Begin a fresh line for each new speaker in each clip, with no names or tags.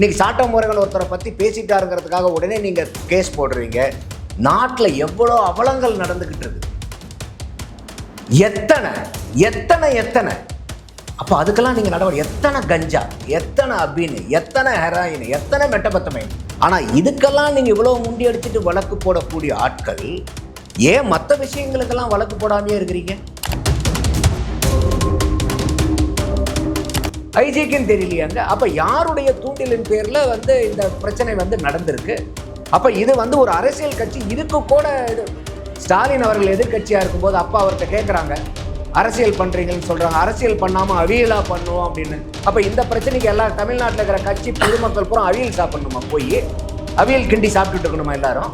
இன்னைக்கு சாட்ட முருகன் ஒருத்தரை பற்றி பேசிட்டாருங்கிறதுக்காக உடனே நீங்கள் கேஸ் போடுறீங்க. நாட்டில் எவ்வளோ அவலங்கள் நடந்துக்கிட்டு இருக்கு. எத்தனை எத்தனை எத்தனை? அப்போ அதுக்கெல்லாம் நீங்கள் நடவடிக்கை எத்தனை கஞ்சா எத்தனை அபின்னு எத்தனை ஹெராயின் எத்தனை மெட்டபத்தமைன்? ஆனால் இதுக்கெல்லாம் நீங்கள் இவ்வளோ முண்டி அடிச்சுட்டு வழக்கு போடக்கூடிய ஆட்கள் ஏன் மற்ற விஷயங்களுக்கெல்லாம் வழக்கு போடாமையே இருக்கிறீங்க? ஐஜிக்குன்னு தெரியலையாங்க அப்போ யாருடைய தூண்டிலின் பேரில் வந்து இந்த பிரச்சனை வந்து நடந்திருக்கு? அப்போ இது வந்து ஒரு அரசியல் கட்சி இதுக்கு கூட இது ஸ்டாலின் அவர்கள் எதிர்க்கட்சியாக இருக்கும்போது அப்பா அவர்கிட்ட கேட்குறாங்க அரசியல் பண்ணுறீங்கன்னு சொல்கிறாங்க அரசியல் பண்ணாமல் அவியலாக பண்ணுவோம் அப்படின்னு. அப்போ இந்த பிரச்சனைக்கு எல்லா தமிழ்நாட்டில் இருக்கிற கட்சி பொதுமக்கள் பூரா அவியல் சாப்பிடணுமா போய்? அவியல் கிண்டி சாப்பிட்டுட்டு இருக்கணுமா எல்லாரும்?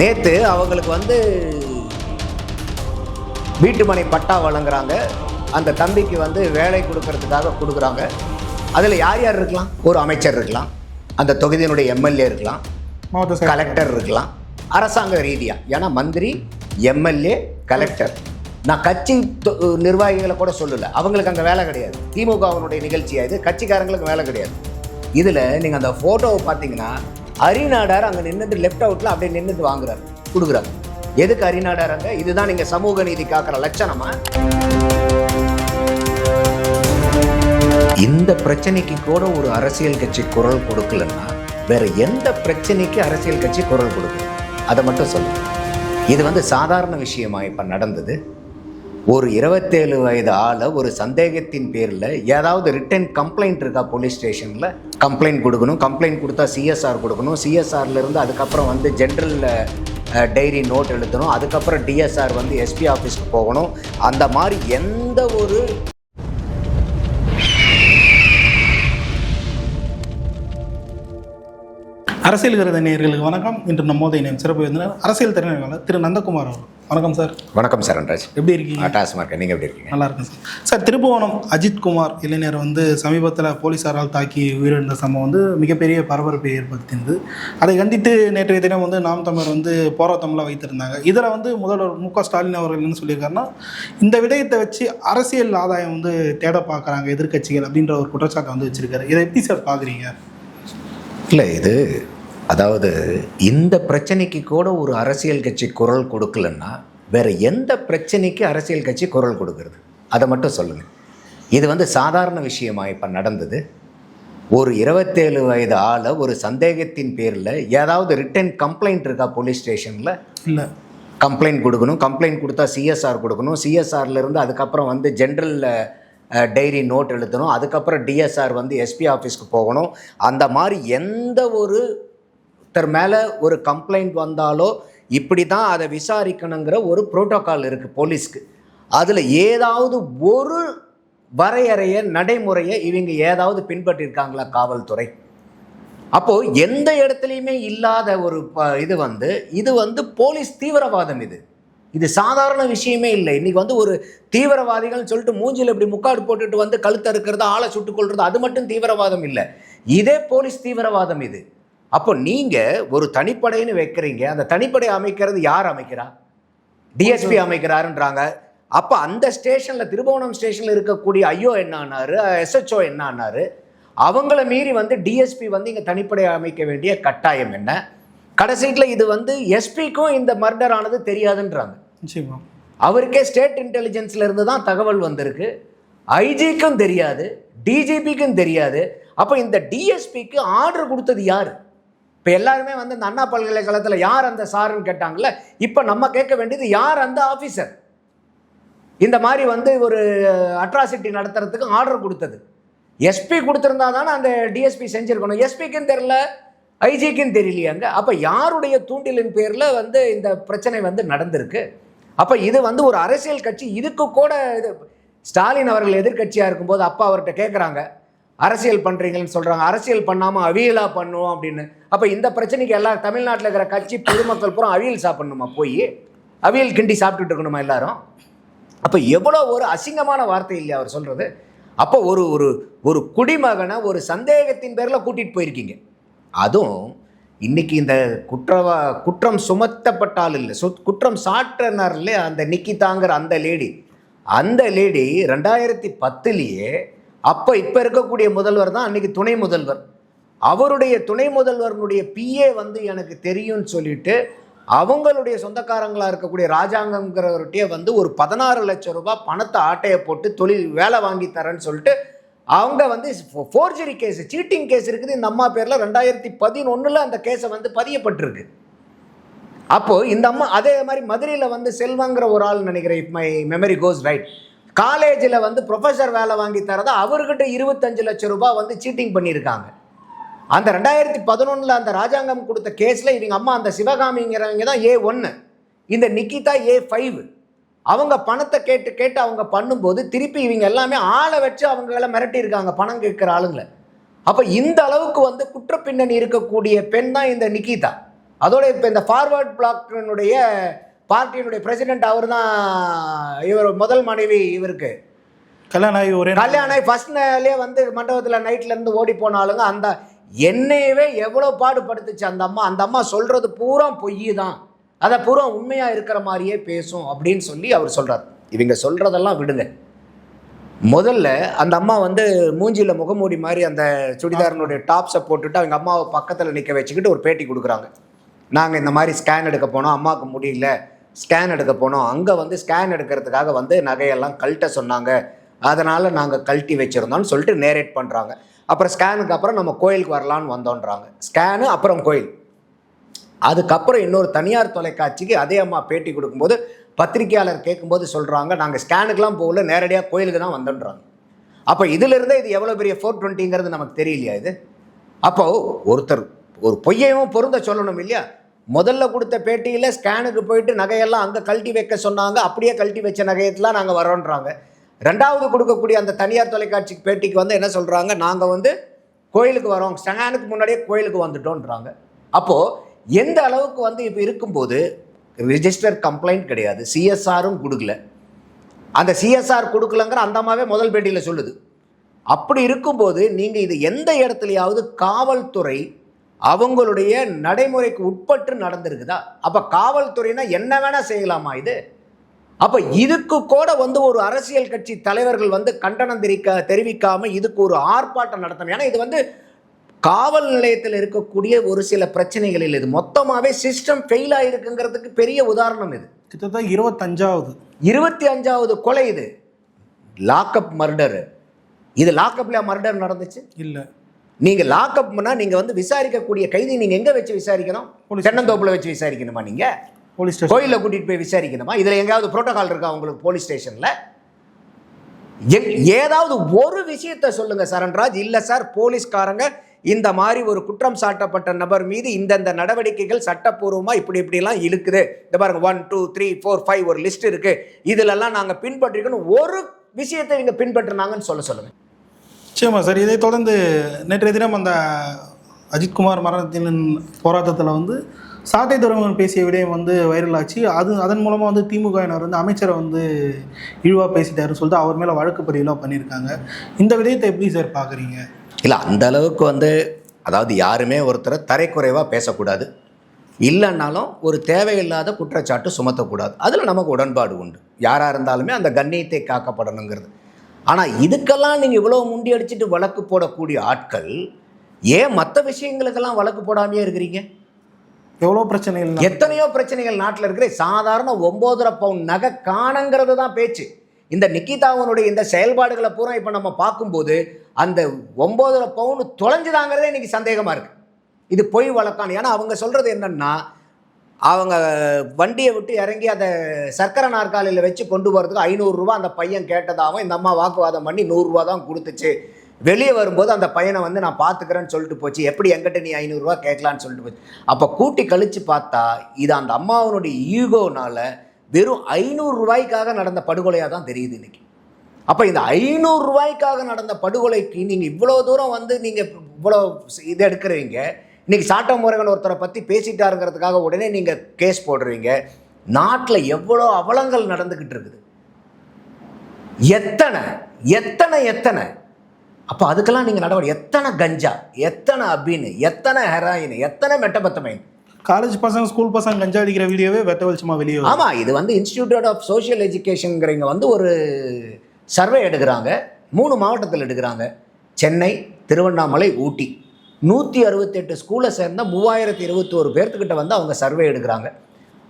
நேற்று அவங்களுக்கு வந்து வீட்டுமனை பட்டா வழங்குறாங்க. அந்த தம்பிக்கு வந்து வேலை கொடுக்கறதுக்காக கொடுக்குறாங்க. அதில் யார் யார் இருக்கலாம்? ஒரு அமைச்சர் இருக்கலாம். அந்த தொகுதியினுடைய எம்எல்ஏ இருக்கலாம்.
மாவட்ட
கலெக்டர் இருக்கலாம். அரசாங்க ரீதியாக ஏன்னா மந்திரி எம்எல்ஏ கலெக்டர். நான் கட்சி தொ- நிர்வாகிகளை கூட சொல்லலை. அவங்களுக்கு அங்கே வேலை கிடையாது. திமுகவினுடைய நிகழ்ச்சியா இது கட்சிக்காரங்களுக்கு வேலை கிடையாது. இதில் நீங்கள் அந்த ஃபோட்டோவை பார்த்தீங்கன்னா அரிநாடார் அங்கே நின்றுட்டு லெஃப்ட் அவுட்டில் அப்படியே நின்றுட்டு வாங்குறாரு. கொடுக்குறாரு. எதுக்கு அரிநாடார் இதுதான் நீங்கள் சமூக நீதி காக்கிற லட்சணமா? இந்த பிரச்சனைக்கு கூட ஒரு அரசியல் கட்சி குரல் கொடுக்கலன்னா வேற எந்த பிரச்சனைக்கு அரசியல் கட்சி குரல் கொடுக்குது? அதை மட்டும் சொல்லுங்க. இது வந்து சாதாரண விஷயமா இப்போ நடந்தது. ஒரு இருபத்தேழு வயது ஆளை ஒரு சந்தேகத்தின் பேரில் ஏதாவது ரிட்டன் கம்ப்ளைண்ட் இருக்கா போலீஸ் ஸ்டேஷனில் கம்ப்ளைண்ட் கொடுக்கணும் கம்ப்ளைண்ட் கொடுத்தா சிஎஸ்ஆர் கொடுக்கணும். சிஎஸ்ஆர்ல இருந்து அதுக்கப்புறம் வந்து ஜென்ரல் டைரி நோட் எழுதணும். அதுக்கப்புறம் டிஎஸ்ஆர் வந்து எஸ்பி ஆஃபீஸ்க்கு போகணும். அந்த மாதிரி எந்த ஒரு
அரசியல் விருத நேயர்களுக்கு வணக்கம். இன்று நம்மோது இணையம் சிறப்பு விருந்தினர் அரசியல் திறனாளர் திரு நந்தகுமார் அவர் வணக்கம் சார்.
வணக்கம் சரண்ராஜ்
எப்படி இருக்கீங்க?
டாஸ்மாக இருக்கேன் நீங்கள் எப்படி இருக்கீங்க?
நல்லா இருக்கேன் சார். சார் திருப்புவனம் அஜித் குமார் இளைஞர் வந்து சமீபத்தில் போலீஸாரால் தாக்கி உயிரிழந்த சம்பவம் வந்து மிகப்பெரிய பரபரப்பை ஏற்படுத்தியிருந்தது அதை கண்டித்து நேற்றைய தினம் வந்து நாம் தமிழர் வந்து போராட்டம்லாம் வைத்திருந்தாங்க. இதில் வந்து முதல்வர் மு க ஸ்டாலின் அவர்கள் என்ன சொல்லியிருக்காருன்னா இந்த விடயத்தை வச்சு அரசியல் ஆதாயம் வந்து தேட பார்க்குறாங்க எதிர்க்கட்சிகள் அப்படின்ற ஒரு குற்றச்சாட்டை வந்து வச்சிருக்காரு. இதை எப்படி சார் பார்க்குறீங்க?
இல்லை இது அதாவது இந்த பிரச்சனைக்கு கூட ஒரு அரசியல் கட்சி குரல் கொடுக்கலன்னா வேற எந்த பிரச்சனைக்கு அரசியல் கட்சி குரல் கொடுக்கறது? அதை மட்டும் சொல்லுங்கள் இது வந்து சாதாரண விஷயமா இப்போ நடந்தது. ஒரு இருபத்தேழு வயது ஆளை ஒரு சந்தேகத்தின் பேரில் ஏதாவது ரிட்டன் கம்ப்ளைண்ட் இருக்கா போலீஸ் ஸ்டேஷனில்
இல்லை.
கம்ப்ளைண்ட் கொடுக்கணும். கம்ப்ளைண்ட் கொடுத்தா சிஎஸ்ஆர் கொடுக்கணும். சிஎஸ்ஆர்ல இருந்து அதுக்கப்புறம் வந்து ஜென்ரல் டைரி நோட் எழுதணும். அதுக்கப்புறம் டிஎஸ்ஆர் வந்து எஸ்பி ஆஃபீஸ்க்கு போகணும். அந்த மாதிரி எந்த ஒரு ஒருத்தர் மேலே ஒரு கம்ப்ளைண்ட் வந்தாலோ இப்படி தான் அதை விசாரிக்கணுங்கிற ஒரு ப்ரோட்டோக்கால் இருக்குது போலீஸ்க்கு. அதில் ஏதாவது ஒரு வரையறைய நடைமுறையை இவங்க ஏதாவது பின்பற்றிருக்காங்களா காவல்துறை? அப்போது எந்த இடத்துலையுமே இல்லாத ஒரு ப- இது வந்து இது வந்து போலீஸ் தீவிரவாதம் இது. இது சாதாரண விஷயமே இல்லை. இன்றைக்கி வந்து ஒரு தீவிரவாதிகள்னு சொல்லிட்டு மூஞ்சில் இப்படி முக்காடு போட்டுட்டு வந்து கழுத்து இருக்கிறது ஆளை சுட்டுக் கொள்வது அது மட்டும் தீவிரவாதம் இல்லை. இதே போலீஸ் தீவிரவாதம் இது. அப்போ நீங்கள் ஒரு தனிப்படைன்னு வைக்கிறீங்க. அந்த தனிப்படை அமைக்கிறது யார் அமைக்கிறா? டிஎஸ்பி அமைக்கிறாருன்றாங்க. அப்போ அந்த ஸ்டேஷனில் திருபுவனம் ஸ்டேஷனில் இருக்கக்கூடிய ஐயோ என்ன ஆனார் எஸ்ஹெச்ஓ என்ன ஆனாரு அவங்கள மீறி வந்து டிஎஸ்பி வந்து இங்கே தனிப்படை அமைக்க வேண்டிய கட்டாயம் என்ன? கடைசியில் இது வந்து எஸ்பிக்கும் இந்த மர்டர் ஆனது தெரியாதுன்றாங்க அவருக்கே ஸ்டேட் இன்டெலிஜென்ஸ்ல இருந்து தான் தகவல் வந்திருக்கு. ஐஜிக்கும் தெரியாது டிஜிபிக்கும் தெரியாது. அப்போ இந்த டிஎஸ்பிக்கு ஆர்டர் கொடுத்தது யார்? இப்போ எல்லாருமே வந்து இந்த அண்ணா பல்கலைக்கழகத்தில் யார் அந்த சாருன்னு கேட்டாங்கல்ல இப்போ நம்ம கேட்க வேண்டியது யார் அந்த ஆஃபீஸர் இந்த மாதிரி வந்து ஒரு அட்ராசிட்டி நடத்துறதுக்கு ஆர்டர் கொடுத்தது. எஸ்பி கொடுத்துருந்தா தானே அந்த டிஎஸ்பி செஞ்சுருக்கணும். எஸ்பிக்கும் தெரில ஐஜிக்கும் தெரியலையாங்க. அப்போ யாருடைய தூண்டிலின் பேரில் வந்து இந்த பிரச்சனை வந்து நடந்திருக்கு? அப்போ இது வந்து ஒரு அரசியல் கட்சி இதுக்கு கூட இது ஸ்டாலின் அவர்கள் எதிர்க்கட்சியாக இருக்கும்போது அப்பா அவர்கிட்ட கேட்குறாங்க அரசியல் பண்ணுறீங்கன்னு சொல்கிறாங்க அரசியல் பண்ணாமல் அவியலாக பண்ணுவோம் அப்படின்னு. அப்போ இந்த பிரச்சனைக்கு எல்லா தமிழ்நாட்டில் இருக்கிற கட்சி பொதுமக்கள் பூரா அவியல் சாப்பிடணுமா போய்? அவியல் கிண்டி சாப்பிட்டுட்டு இருக்கணுமா எல்லாரும்? அப்போ எவ்வளோ ஒரு அசிங்கமான வார்த்தை இல்லையா அவர் சொல்கிறது அப்போ ஒரு ஒரு ஒரு குடிமகனை ஒரு சந்தேகத்தின் பேரில் கூட்டிகிட்டு போயிருக்கீங்க. அதுவும் இன்னைக்கு இந்த குற்றவா குற்றம் சுமத்தப்பட்டால் இல்லை சு குற்றம் சாட்டினார் இல்லையா அந்த நிக்கிதாங்கிற அந்த லேடி. அந்த லேடி ரெண்டாயிரத்தி பத்துலேயே அப்போ இப்போ இருக்கக்கூடிய முதல்வர் தான் அன்றைக்கி துணை முதல்வர். அவருடைய துணை முதல்வர்களுடைய பிஏ வந்து எனக்கு தெரியும்னு சொல்லிட்டு அவங்களுடைய சொந்தக்காரங்களாக இருக்கக்கூடிய ராஜாங்கங்கிறவர்கிட்டயே வந்து ஒரு பதினாறு லட்சம் ரூபாய் பணத்தை ஆட்டையை போட்டு தொழில் வேலை வாங்கி தரேன்னு சொல்லிட்டு அவங்க வந்து ஃபோர்ஜரி கேஸ் சீட்டிங் கேஸ் இருக்குது. இந்த அம்மா பேரில் ரெண்டாயிரத்தி பதினொன்றில் அந்த கேஸை வந்து பதியப்பட்டிருக்கு. அப்போது இந்த அம்மா அதே மாதிரி மதுரையில் வந்து செல்வங்கிற ஒரு ஆள் நினைக்கிறேன் மை மெமரி கோஸ் ரைட் காலேஜில் வந்து ப்ரொஃபஸர் வேலை வாங்கி தரதா அவர்கிட்ட இருபத்தஞ்சு லட்சம் ரூபாய் வந்து சீட்டிங் பண்ணியிருக்காங்க. அந்த ரெண்டாயிரத்தி பதினொன்றில் அந்த ராஜாங்கம் கொடுத்த கேஸில் இவங்க அம்மா அந்த சிவகாமிங்கிறவங்க தான் ஏ ஒன்று இந்த நிக்கிதா ஏ ஃபைவ் அவங்க பணத்தை கேட்டு கேட்டு அவங்க பண்ணும்போது திருப்பி இவங்க எல்லாமே ஆளை வச்சு அவங்கள மிரட்டியிருக்காங்க பணம் கேட்குற ஆளுங்களை. அப்போ இந்த அளவுக்கு வந்து குற்ற பின்னணி இருக்கக்கூடிய பெண் தான் இந்த நிக்கிதா அதோட இப்போ இந்த ஃபார்வர்ட் பிளாக்கினுடைய பார்ட்டியினுடைய பிரசிடென்ட் அவர் தான் இவர் முதல் மனைவி இவருக்கு.
கல்யாணம் ஆகி ஒரே
கல்யாணம் ஆகி ஃபர்ஸ்ட் நாளே வந்து மண்டபத்தில் நைட்ல இருந்து ஓடி போனாலுங்க அந்த என்னையவே எவ்வளோ பாடுபடுத்துச்சு அந்த அம்மா. அந்த அம்மா சொல்றது பூரா பொய் தான் அதை பூரா உண்மையாக இருக்கிற மாதிரியே பேசும் அப்படின்னு சொல்லி அவர் சொல்கிறார் இவங்க சொல்கிறதெல்லாம் விடுங்க. முதல்ல அந்த அம்மா வந்து மூஞ்சியில் முகமூடி மாதிரி அந்த சுடிதாரனுடைய டாப்ஸை போட்டுட்டு அவங்க அம்மாவை பக்கத்தில் நிற்க வச்சுக்கிட்டு ஒரு பேட்டி கொடுக்குறாங்க. நாங்கள் இந்த மாதிரி ஸ்கேன் எடுக்க போனோம். அம்மாவுக்கு முடியல. ஸ்கேன் எடுக்க போனோம். அங்கே வந்து ஸ்கேன் எடுக்கிறதுக்காக வந்து நகையெல்லாம் கழட்ட சொன்னாங்க. அதனால் நாங்கள் கழட்டி வச்சுருந்தோம்னு சொல்லிட்டு நேரேட் பண்ணுறாங்க அப்புறம் ஸ்கேனுக்கு அப்புறம் நம்ம கோயிலுக்கு வரலான்னு வந்தோன்றாங்க. ஸ்கேனு அப்புறம் கோயில். அதுக்கப்புறம் இன்னொரு தனியார் தொலைக்காட்சிக்கு அதே அம்மா பேட்டி கொடுக்கும்போது பத்திரிக்கையாளர் கேட்கும்போது சொல்கிறாங்க நாங்கள் ஸ்கேனுக்கெலாம் போகல நேரடியாக கோயிலுக்கு தான் வந்தோன்றாங்க. அப்போ இதிலிருந்தே இது எவ்வளோ பெரிய ஃபோர் டுவெண்ட்டிங்கிறது நமக்கு தெரியலையா இது? அப்போது ஒருத்தர் ஒரு பொய்யையும் பொருந்த சொல்லணும் இல்லையா? முதல்ல கொடுத்த பேட்டியில் ஸ்கேனுக்கு போயிட்டு நகையெல்லாம் அங்கே கழட்டி வைக்க சொன்னாங்க அப்படியே கழட்டி வச்ச நகையெல்லாம் நாங்கள் வரோன்றாங்க. ரெண்டாவது கொடுக்கக்கூடிய அந்த தனியார் தொலைக்காட்சிக்கு பேட்டிக்கு வந்து என்ன சொல்கிறாங்க நாங்கள் வந்து கோயிலுக்கு வரோம் ஸ்கேனுக்கு முன்னாடியே கோயிலுக்கு வந்துட்டோன்றாங்க. அப்போது எந்த அளவுக்கு வந்து இப்போ இருக்கும்போது ரிஜிஸ்டர் கம்ப்ளைண்ட் கிடையாது. சிஎஸ்ஆரும் கொடுக்கல. அந்த சிஎஸ்ஆர் கொடுக்கலங்கிற அந்த அம்மாவே முதல் பேட்டியில் சொல்லுது. அப்படி இருக்கும்போது நீங்கள் இது எந்த இடத்துலையாவது காவல்துறை அவங்களுடைய நடைமுறைக்கு உட்பட்டு நடந்திருக்குதா? அப்போ காவல்துறைனா என்ன வேணால் செய்யலாமா இது? அப்போ இதுக்கு கூட வந்து ஒரு அரசியல் கட்சி தலைவர்கள் வந்து கண்டனம் தெரிவிக்க தெரிவிக்காமல் இதுக்கு ஒரு ஆர்ப்பாட்டம் நடத்தணும். ஏன்னா இது வந்து காவல் நிலையத்தில் இருக்கக்கூடிய ஒரு சில பிரச்சனைகளில் இது. மொத்தமாகவே சிஸ்டம் ஃபெயில் ஆகிருக்குங்கிறதுக்கு பெரிய உதாரணம் இது.
கிட்டத்தட்ட இருபத்தஞ்சாவது.
இருபத்தி அஞ்சாவது கொலை இது. லாக்அப் மர்டர் இது லாக்அப்ல மர்டர் நடந்துச்சு?
இல்லை.
நீங்க லாக்அப் பண்ணா நீங்க வந்து விசாரிக்கக்கூடிய கைதி நீங்க எங்க வச்சு விசாரிக்கணும்? தென்னந்தோப்புல வச்சு விசாரிக்கணுமா நீங்க?
போலீஸ் ஸ்டேஷன்
கோயில்ல கூட்டிட்டு போய் விசாரிக்கணுமா? இதுல எங்கேயாவது புரோட்டோகால் இருக்கா உங்களுக்கு போலீஸ் ஸ்டேஷன்ல ஏதாவது ஒரு விஷயத்த சொல்லுங்க சரண்ராஜ். இல்ல சார் போலீஸ்காரங்க இந்த மாதிரி ஒரு குற்றம் சாட்டப்பட்ட நபர் மீது இந்தந்த நடவடிக்கைகள் சட்டப்பூர்வமாக இப்படி இப்படிலாம் இழுக்குது. இந்த பாருங்க one two three four five ஒரு லிஸ்ட் இருக்கு. இதுலெல்லாம் நாங்கள் பின்பற்றிருக்கணும் ஒரு விஷயத்தை இவங்க பின்பற்றினாங்கன்னு சொல்ல சொல்லுங்க.
நிச்சயமாக சார் இதை தொடர்ந்து நேற்றைய தினம் அந்த அஜித்குமார் மரணத்தின் போராட்டத்தில் வந்து சாட்டை துறைமுகன் பேசிய விடயம் வந்து வைரலாச்சு அது அதன் மூலமாக வந்து திமுகவினர் வந்து அமைச்சரை வந்து இழிவாக பேசிட்டாருன்னு சொல்லிட்டு அவர் மேலே வழக்கு பதிவுலாம் பண்ணியிருக்காங்க. இந்த விடயத்தை எப்படி சார் பார்க்குறீங்க
இல்லை அந்த அளவுக்கு வந்து அதாவது யாருமே ஒருத்தரை தரைக்குறைவாக பேசக்கூடாது. இல்லைன்னாலும் ஒரு தேவையில்லாத குற்றச்சாட்டு சுமத்தக்கூடாது. அதில் நமக்கு உடன்பாடு உண்டு. யாராக இருந்தாலுமே அந்த கண்ணியத்தை காக்கப்படணுங்கிறது. ஆனால் இதுக்கெல்லாம் நீங்கள் இவ்வளோ முண்டி அடிச்சுட்டு வழக்கு போடக்கூடிய ஆட்கள் ஏன் மற்ற விஷயங்களுக்கெல்லாம் வழக்கு போடாமையே இருக்கிறீங்க?
எவ்வளோ பிரச்சனைகள்
எத்தனையோ பிரச்சனைகள் நாட்டில் இருக்கிற சாதாரண ஒம்போதரை பவுன் நகை காணங்கிறது தான் பேச்சு. இந்த நிக்கிதாவனுடைய இந்த செயல்பாடுகளை பூரா இப்போ நம்ம பார்க்கும்போது அந்த ஒம்போதரை பவுன் தொலைஞ்சுதாங்கிறதே இன்றைக்கி சந்தேகமாக இருக்குது இது பொய் வழக்கான. ஏன்னா அவங்க சொல்கிறது என்னென்னா அவங்க வண்டியை விட்டு இறங்கி அதை சர்க்கரை நாற்காலியில் வச்சு கொண்டு போகிறதுக்கு ஐநூறுரூவா அந்த பையன் கேட்டதாகவும் இந்த அம்மா வாக்குவாதம் பண்ணி நூறுரூவா தான் கொடுத்துச்சு. வெளியே வரும்போது அந்த பையனை வந்து நான் பார்த்துக்கிறேன்னு சொல்லிட்டு போச்சு. எப்படி எங்கிட்ட நீ ஐநூறுரூவா கேட்கலான்னு சொல்லிட்டு போச்சு. அப்போ கூட்டி கழிச்சு பார்த்தா இது அந்த அம்மாவனுடைய ஈகோனால் வெறும் ஐநூறு ரூபாய்க்காக நடந்த படுகொலையாக தான் தெரியுது இன்றைக்கி அப்போ இந்த ஐநூறு ரூபாய்க்காக நடந்த படுகொலைக்கு நீங்கள் இவ்வளோ தூரம் வந்து நீங்கள் இவ்வளோ இது எடுக்கிறீங்க. இன்றைக்கி சாட்ட முருகன் ஒருத்தரை பற்றி பேசிட்டாருங்கிறதுக்காக உடனே நீங்கள் கேஸ் போடுறீங்க. நாட்டில் எவ்வளோ அவலங்கள் நடந்துக்கிட்டு இருக்குது. எத்தனை எத்தனை எத்தனை? அப்போ அதுக்கெல்லாம் நீங்கள் நடவடிக்கை எத்தனை கஞ்சா எத்தனை அபின் எத்தனை ஹெராயின் எத்தனை மெட்டபத்தமைன்?
காலேஜ் பசங்க ஸ்கூல் பசங்க கஞ்சா அடிக்கிற வீடியோவே வெட்ட வெளிச்சமா வெளியே
ஆமாம் இது வந்து இன்ஸ்டிடியூட் ஆஃப் சோஷியல் எஜுகேஷனுங்கிறவங்க வந்து ஒரு சர்வே எடுக்கிறாங்க. மூணு மாவட்டத்தில் எடுக்கிறாங்க. சென்னை திருவண்ணாமலை ஊட்டி. நூற்றி அறுபத்தெட்டு ஸ்கூலை சேர்ந்த மூவாயிரத்தி இருபத்தோரு பேர்த்துக்கிட்ட வந்து அவங்க சர்வே எடுக்கிறாங்க.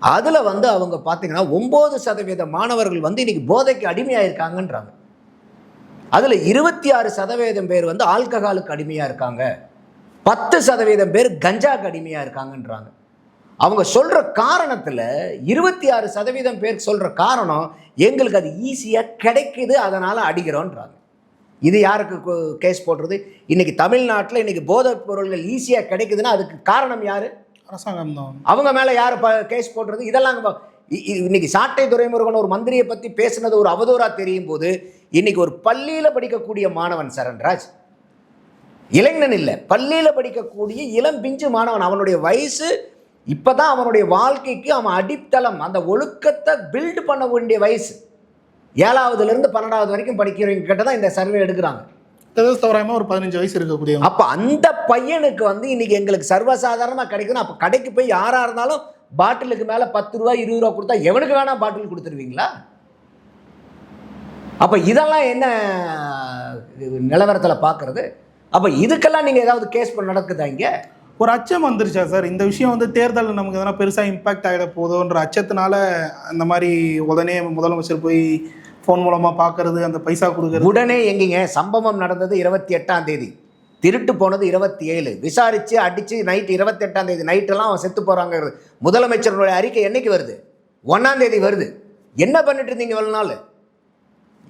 அதில் வந்து அவங்க பார்த்தீங்கன்னா ஒம்பது சதவீத மாணவர்கள் வந்து இன்றைக்கி போதைக்கு அடிமையாக இருக்காங்கன்றாங்க அதில் இருபத்தி ஆறு சதவீதம் பேர் வந்து ஆல்கஹாலுக்கு அடிமையாக இருக்காங்க. பத்து சதவீதம் பேர் கஞ்சாக்கு அடிமையாக இருக்காங்கன்றாங்க. அவங்க சொல்கிற காரணத்தில் இருபத்தி ஆறு சதவீதம் பேர் சொல்கிற காரணம் எங்களுக்கு அது ஈஸியாக கிடைக்குது அதனால் அடிக்கிறோன்றாங்க. இது யாருக்கு கேஸ் போடுறது? இன்னைக்கு தமிழ்நாட்டில் இன்னைக்கு போதைப் பொருள்கள் ஈஸியாக கிடைக்குதுன்னா அதுக்கு காரணம் யார்?
அரசாங்கம் தான்.
அவங்க மேலே யார் ப கேஸ் போடுறது? இதெல்லாம் இன்னைக்கு சாட்டை துரைமுருகன் ஒரு மந்திரியை பற்றி பேசுனது ஒரு அவதூறாக தெரியும் போது இன்னைக்கு ஒரு பள்ளியில் படிக்கக்கூடிய மாணவன் சரண்ராஜ். இளைஞன் இல்லை பள்ளியில் படிக்கக்கூடிய இளம் பிஞ்சு மாணவன் அவனுடைய வயசு இப்பதான் அவனுடைய வாழ்க்கைக்கு அவன் அடித்தளம். அந்த ஒழுக்கத்தை பில்டு பண்ண வேண்டிய வயசு. ஏழாவதுல இருந்து பன்னெண்டாவது வரைக்கும் படிக்கிறவங்க கிட்ட தான் இந்த சர்வே எடுக்கிறாங்க.
ஏதாவது தோராயமா ஒரு பதினஞ்சு வயசு இருக்கக்கூடிய
அப்ப அந்த பையனுக்கு வந்து இன்னைக்கு எங்களுக்கு சர்வசாதாரணமா கிடைக்குதுன்னா அப்ப கடைக்கு போய் யாரா இருந்தாலும் பாட்டிலுக்கு மேல பத்து ரூபா இருபது ரூபா கொடுத்தா எவனுக்கு வேணா பாட்டில் கொடுத்துருவீங்களா? அப்ப இதெல்லாம் என்ன நிலவரத்துல பார்க்கறது அப்ப இதுக்கெல்லாம் நீங்க ஏதாவது கேஸ் பண்ண நடக்குதா இங்க?
ஒரு அச்சம் வந்துருச்சா சார்? இந்த விஷயம் வந்து தேர்தலில் நமக்கு எதனா பெருசாக இம்பாக்ட் ஆகிட போதோன்ற அச்சத்தினால அந்த மாதிரி உடனே முதலமைச்சர் போய் ஃபோன் மூலமாக பார்க்கறது அந்த பைசா கொடுக்கறது.
உடனே எங்கீங்க? சம்பவம் நடந்தது இருபத்தி எட்டாம் தேதி. திருட்டு போனது இருபத்தி ஏழு. விசாரிச்சு அடிச்சு நைட் இருபத்தி எட்டாம் தேதி. நைட்டெல்லாம் அவன் செத்து போறாங்க முதலமைச்சருடைய அறிக்கை என்னைக்கு வருது? ஒன்னாம் தேதி வருது. என்ன பண்ணிட்டு இருந்தீங்க நாள்?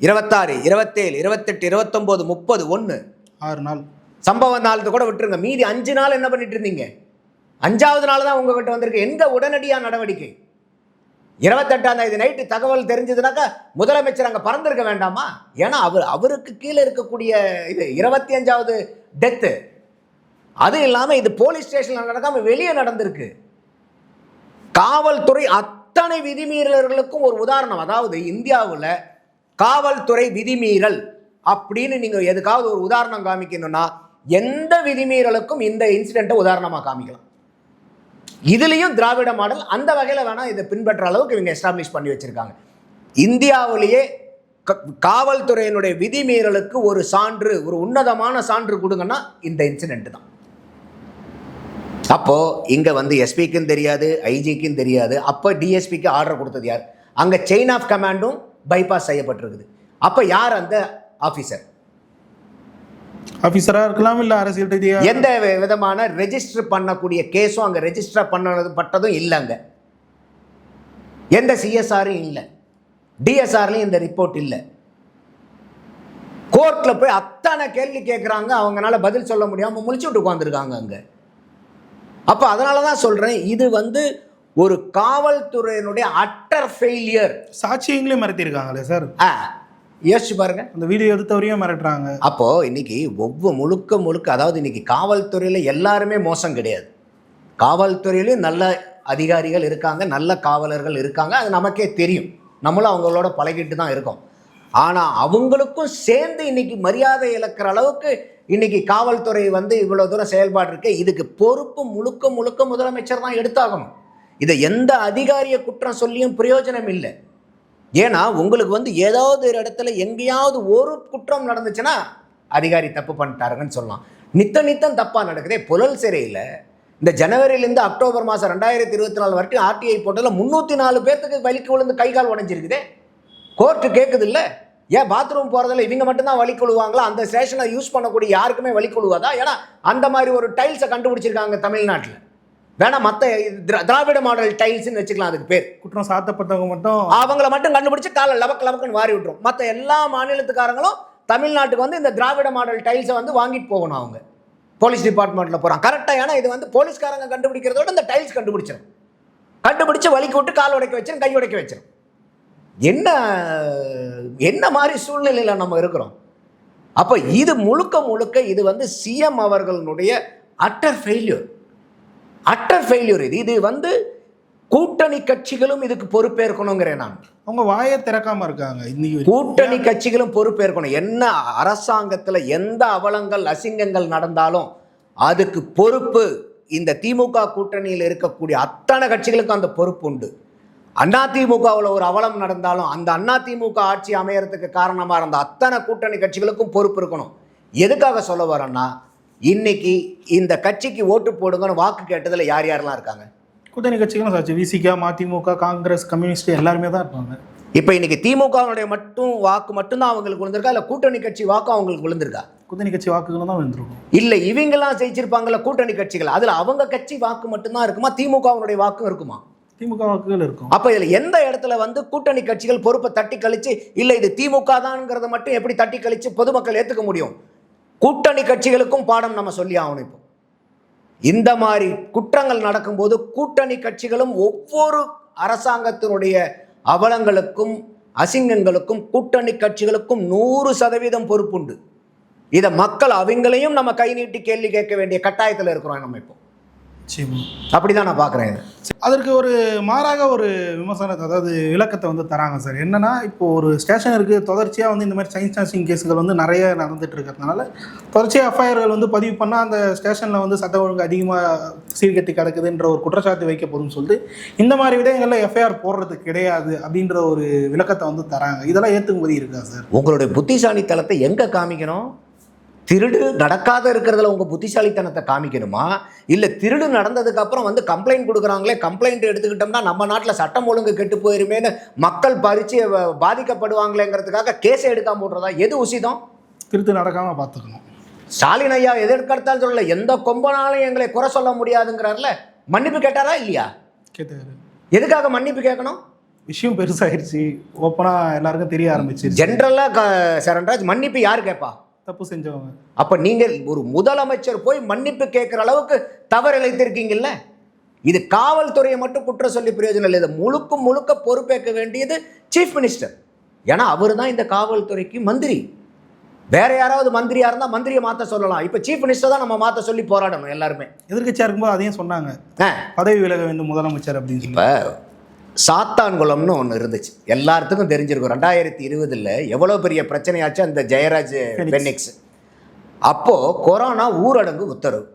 இருபத்தாறு இருபத்தேழு இருபத்தெட்டு இருபத்தொம்போது முப்பது ஒன்று
ஆறு நாள்.
சம்பவ நாளத்தை கூட விட்டுருங்க. மீதி அஞ்சு நாள் என்ன பண்ணிட்டு இருந்தீங்க? அஞ்சாவது நாள் தான் உங்ககிட்ட வந்திருக்கு. எந்த உடனடியாக நடவடிக்கை? இருபத்தெட்டாம் தேதி நைட்டு தகவல் தெரிஞ்சதுனாக்கா முதலமைச்சர் அங்கே பறந்திருக்க வேண்டாமா? ஏன்னா அவர் அவருக்கு கீழே இருக்கக்கூடிய இது இருபத்தி அஞ்சாவது டெத்து அது இல்லாமல் இது போலீஸ் ஸ்டேஷனில் நடக்காமல் வெளியே நடந்திருக்கு. காவல்துறை அத்தனை விதிமீறல்களுக்கும் ஒரு உதாரணம். அதாவது இந்தியாவில் காவல்துறை விதிமீறல் அப்படின்னு நீங்கள் எதுக்காவது ஒரு உதாரணம் காமிக்கணும்னா எந்த விதிமீறலுக்கும் இந்த இன்சிடெண்ட்டை உதாரணமாக காமிக்கலாம். இதுலேயும் திராவிட மாடல் அந்த வகையில் வேணால் இதை பின்பற்ற அளவுக்கு இவங்க எஸ்டாப்ளிஷ் பண்ணி வச்சுருக்காங்க. இந்தியாவிலேயே க- காவல்துறையினுடைய விதிமீறலுக்கு ஒரு சான்று ஒரு உன்னதமான சான்று கொடுங்கன்னா இந்த இன்சிடெண்ட் தான். அப்போது இங்கே வந்து எஸ்பிக்கும் தெரியாது ஐஜிக்கும் தெரியாது. அப்போ டிஎஸ்பிக்கு ஆர்டர் கொடுத்தது யார்? அங்கே செயின் ஆஃப் கமாண்டும் பைபாஸ் செய்யப்பட்டிருக்குது. அப்போ யார் அந்த ஆஃபீஸர்
ஆஃபீஸராக இருக்கலாம் இல்லை அரசியல் ரீதியாக
எந்த விதமான ரெஜிஸ்டர் பண்ணக்கூடிய கேஸும் அங்கே ரெஜிஸ்டர் பண்ணது பட்டதும் இல்லைங்க எந்த சிஎஸ்ஆரும் இல்லை. டிஎஸ்ஆர்லையும் இந்த ரிப்போர்ட் இல்லை. கோர்ட்டில் போய் அத்தனை கேள்வி கேட்குறாங்க அவங்களால பதில் சொல்ல முடியாமல் முழிச்சு விட்டு உட்காந்துருக்காங்க அங்கே. அப்போ அதனால தான் சொல்கிறேன் இது வந்து ஒரு காவல்துறையினுடைய அட்டர் ஃபெயிலியர்
சாட்சியங்களையும் மிரட்டியிருக்காங்களே சார்.
ஆ. யோசிச்சு பாருங்க.
அந்த வீடியோ எடுத்தவரையும் மிரட்டுறாங்க.
அப்போ இன்னைக்கு ஒவ்வொரு முழுக்க முழுக்க அதாவது இன்னைக்கு காவல்துறையில் எல்லாருமே மோசம் கிடையாது. காவல்துறையிலையும் நல்ல அதிகாரிகள் இருக்காங்க நல்ல காவலர்கள் இருக்காங்க. அது நமக்கே தெரியும். நம்மளும் அவங்களோட பழகிட்டு தான் இருக்கோம். ஆனால் அவங்களுக்கும் சேர்ந்து இன்னைக்கு மரியாதை இழக்கிற அளவுக்கு இன்னைக்கு காவல்துறை வந்து இவ்வளோ தூரம் செயல்பாடு இருக்கு. இதுக்கு பொறுப்பு முழுக்க முழுக்க முதலமைச்சர் தான் எடுத்தாகணும். இதை எந்த அதிகாரிய குற்றம் சொல்லியும் பிரயோஜனம் இல்லை. ஏன்னா உங்களுக்கு வந்து ஏதாவது ஒரு இடத்துல எங்கேயாவது ஒரு குற்றம் நடந்துச்சுன்னா அதிகாரி தப்பு பண்ணிட்டாருங்கன்னு சொல்லலாம். நித்தம் நித்தம் தப்பாக நடக்குதே புழல் சிறையில். இந்த ஜனவரியிலேருந்து அக்டோபர் மாதம் ரெண்டாயிரத்தி இருபத்தி நாலு வரைக்கும் ஆர்டிஐ போட்டதில் முந்நூற்றி நாலு பேர்த்துக்கு வலிக்கு விழுந்து கை கால் உடஞ்சிருக்குதே. கோர்ட்டு கேட்குது இல்லை ஏன் பாத்ரூம் போகிறதில்ல இவங்க மட்டும்தான் வலி கொழுவாங்களா? அந்த ஸ்டேஷனை யூஸ் பண்ணக்கூடிய யாருக்குமே வலி கொழுவாதா? ஏன்னா அந்த மாதிரி ஒரு டைல்ஸை கண்டுபிடிச்சிருக்காங்க தமிழ்நாட்டில். வேணா மற்ற திராவிட மாடல் டைல்ஸ்னு வச்சுக்கலாம் அதுக்கு பேர்.
குற்றம் சாத்தப்பட்டவங்க மட்டும்
அவங்கள மட்டும் கண்டுபிடிச்சு காலை லவக்கு லவக்குன்னு வாரி விட்டுரும். மற்ற எல்லா மாநிலத்துக்காரங்களும் தமிழ்நாட்டுக்கு வந்து இந்த திராவிட மாடல் டைல்ஸை வந்து வாங்கிட்டு போகணும் அவங்க. போலீஸ் டிபார்ட்மெண்ட்டில் போகிறாங்க கரெக்டாக ஏன்னா இது வந்து போலீஸ்காரங்க கண்டுபிடிக்கிறத விட இந்த டைல்ஸ் கண்டுபிடிச்சிடும் கண்டுபிடிச்சு வலிக்கு விட்டு கால் உடைக்க வச்சிரும் கை உடைக்க வச்சிரும். என்ன என்ன மாதிரி சூழ்நிலையில் நம்ம இருக்கிறோம்? அப்போ இது முழுக்க முழுக்க இது வந்து சிஎம் அவர்களுடைய அட்டர் ஃபெயில்யூர் அட்டர் ஃபெயில்யூர் இது. இது வந்து கூட்டணி கட்சிகளும் இதுக்கு பொறுப்பேற்கணுங்கிறேன் நான்.
அவங்க வாயை திறக்காம இருக்காங்க. இன்னைக்கு.
கூட்டணி கட்சிகளும் பொறுப்பேற்கணும். என்ன அரசாங்கத்தில் எந்த அவலங்கள் அசிங்கங்கள் நடந்தாலும் அதுக்கு பொறுப்பு இந்த திமுக கூட்டணியில் இருக்கக்கூடிய அத்தனை கட்சிகளுக்கும் அந்த பொறுப்பு உண்டு. அதிமுகவில் ஒரு அவலம் நடந்தாலும் அந்த அதிமுக ஆட்சி அமையறதுக்கு காரணமாக இருந்த அத்தனை கூட்டணி கட்சிகளுக்கும் பொறுப்பு இருக்கணும். எதுக்காக சொல்ல வரேன்னா இன்னைக்கு இந்த கட்சிக்கு ஓட்டு போடுங்கன்னு வாக்கு கேட்டதில் யார் யாரெல்லாம் இருக்காங்க?
கூட்டணி கட்சிகளும் சாச்சு விசிகா மதிமுக காங்கிரஸ் கம்யூனிஸ்ட் எல்லாருமே தான் இருப்பாங்க.
இப்போ இன்னைக்கு திமுகவுடைய மட்டும் வாக்கு மட்டும்தான் அவங்களுக்கு விழுந்திருக்கா? இல்லை கூட்டணி கட்சி வாக்கு அவங்களுக்கு விழுந்திருக்கா?
கூட்டணி கட்சி வாக்குகளும் தான் விழுந்திருக்கும்.
இல்லை இவங்கெல்லாம் ஜெயிச்சிருப்பாங்கல்ல கூட்டணி கட்சிகள். அதில் அவங்க கட்சி வாக்கு மட்டும்தான் இருக்குமா? திமுகவுடைய வாக்கும் இருக்குமா?
திமுக வாக்குகள் இருக்கும்.
அப்ப இதுல எந்த இடத்துல வந்து கூட்டணி கட்சிகள் பொறுப்பை தட்டி கழிச்சு இல்ல இது திமுக தான்ங்கிறத மட்டும் எப்படி தட்டி கழிச்சு பொதுமக்கள் ஏத்துக்க முடியும்? கூட்டணி கட்சிகளுக்கும் பாடம் நம்ம சொல்லி ஆகணும் இப்போ. இந்த மாதிரி குற்றங்கள் நடக்கும்போது கூட்டணி கட்சிகளும் ஒவ்வொரு அரசாங்கத்தினுடைய அவலங்களுக்கும் அசிங்கங்களுக்கும் கூட்டணி கட்சிகளுக்கும் நூறு சதவீதம் பொறுப்புண்டு. இதை மக்கள் அவங்களையும் நம்ம கை நீட்டி கேள்வி கேட்க வேண்டிய கட்டாயத்தில் இருக்கிறோம் நம்ம இப்போ.
நிச்சயமா.
அப்படிதான் நான் பார்க்குறேன்
அதற்கு ஒரு மாறாக ஒரு விமர்சனத்தை அதாவது விளக்கத்தை வந்து தராங்க சார். என்னன்னா இப்போ ஒரு ஸ்டேஷன் இருக்குது தொடர்ச்சியாக வந்து இந்த மாதிரி சயின்ஸ் ஸ்டாசிங் கேஸுகள் வந்து நிறைய நடந்துட்டு இருக்கிறதுனால தொடர்ச்சியாக எஃப்ஐஆர்கள் வந்து பதிவு பண்ணால் அந்த ஸ்டேஷனில் வந்து சட்ட ஒழுங்கு அதிகமாக சீர்கட்டி கிடக்குதுன்ற ஒரு குற்றச்சாட்டு வைக்கப்படும் சொல்லிட்டு இந்த மாதிரி விடயங்களில் எஃப்ஐஆர் போடுறது கிடையாது அப்படின்ற ஒரு விளக்கத்தை வந்து தராங்க. இதெல்லாம் ஏற்றுக்கும்படி இருக்கா சார்?
உங்களுடைய புத்திசாலித்தனத்தை எங்கே காமிக்கணும்? திருடு நடக்காத இருக்கிறதுல உங்கள் புத்திசாலித்தனத்தை காமிக்கணுமா? இல்லை திருடு நடந்ததுக்கு அப்புறம் வந்து கம்ப்ளைண்ட் கொடுக்குறாங்களே கம்ப்ளைண்ட் எடுத்துக்கிட்டோம்னா நம்ம நாட்டில் சட்டம் ஒழுங்கு கெட்டு போயிருமேன்னு மக்கள் பறித்து பாதிக்கப்படுவாங்களேங்கிறதுக்காக கேஸை எடுக்காம போடுறதா எது உசிதம்?
திருத்து நடக்காமல் பார்த்துக்கணும்.
ஸ்டாலின் ஐயா எதிர்கருத்தால் சொல்லல எந்த கொம்பனாலும் எங்களை குறை சொல்ல முடியாதுங்கிறார்ல மன்னிப்பு கேட்டாரா இல்லையா?
கேட்டாரு.
எதுக்காக மன்னிப்பு கேட்கணும்?
விஷயம் பெருசாயிருச்சு ஓப்பனாக எல்லாருக்கும் தெரிய ஆரம்பிச்சிருச்சு.
ஜென்ரலாக சரண்ராஜ் மன்னிப்பு யார் கேட்பா?
தப்பு செஞ்சவங்க.
அப்ப நீங்கள் ஒரு முதலமைச்சர் போய் மன்னிப்பு கேட்குற அளவுக்கு தவறு இழைத்திருக்கீங்கல்ல? இது காவல்துறையை மட்டும் குற்றம் சொல்லி பிரயோஜனம் இல்லை. இது முழுக்க முழுக்க பொறுப்பேற்க வேண்டியது சீஃப் மினிஸ்டர் ஏன்னா அவர் தான் இந்த காவல்துறைக்கு மந்திரி. வேற யாராவது மந்திரியா இருந்தால் மந்திரியை மாற்ற சொல்லலாம். இப்போ சீஃப் மினிஸ்டர் தான் நம்ம மாற்ற சொல்லி போராடணும் எல்லாருமே.
எதிர்க்கட்சியாக இருக்கும்போது அதையும் சொன்னாங்க. பதவி விலக வேண்டும் முதலமைச்சர் அப்படின்னு
இப்போ சாத்தான்குளம்னு ஒன்று இருந்துச்சு. எல்லாத்துக்கும் தெரிஞ்சிருக்கும். ரெண்டாயிரத்தி இருபதுல எவ்வளோ பெரிய பிரச்சனையாச்சு அந்த ஜெயராஜ். பெனிக்ஸ் அப்போது கொரோனா ஊரடங்கு உத்தரவு.